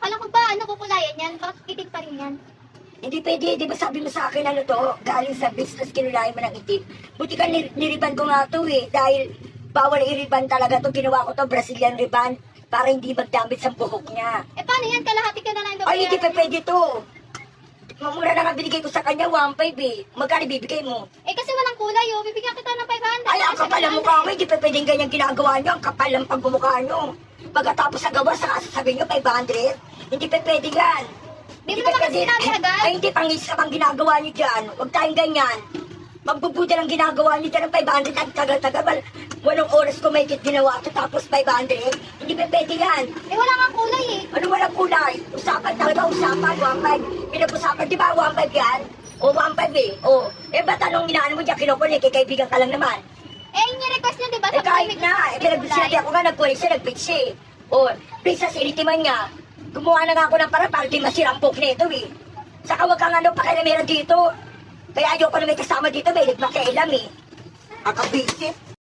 Kala ko ba, ano, kukulayan yan? Bakit itim pa rin yan? Hindi pwede, di ba sabi mo sa akin ano to, galing sa business kinulayan mo ng itim. Buti ka nir- niriban ko nga to eh, dahil bawal i-riban talaga to, ginawa ko to Brazilian ribbon para hindi magdamit sa buhok niya. Eh, paano yan? Kalahati ka na lang Ay, hindi pa pwede to. Mamura na nga binigay ko sa kanya, 1.5 eh. Magkano bibigay mo? Eh, kasi walang kulay, oh. Bibigyan kita ng 500. Ay, ang kapal ng mukha mo, hindi pa pwedeng ganyan ginagawa nyo. Ang kapal ng pagmumukha nyo. Pagkatapos sa gawa, saka sasabihin nyo, 500. Hindi pa pwede yan. Di mo naman kasi sinabi agad. Ay, hindi, pangis ka pang ginagawa nyo dyan. Huwag tayong ganyan. Magbubuti lang ginagawa nyo dyan ng 500 at tagal-tagal. Wal- Walong oras ko may ginawa ito tapos 500. Hindi pa pwede yan. Eh, wala nga kulay, eh. Ano walang kulay? Usapan talaga, usapan, 1.5. Pinag-usapan, di ba 1.5 yan? O 1.5 eh. O, eh ba't anong inaano mo dyan kinukulit? Kay kaibigan ka lang naman. Eh, yung request niya, di ba? Eh kahit na, eh pinag-sinabi ako nga, nagkulit siya, nag-pitch siya eh. O, princess, initiman niya. Gumawa na nga ako ng para para di masira ang book nito eh. Saka wag kang ano, pakialamera dito. Kaya ayoko na may kasama dito, may makialam eh. Akabisit.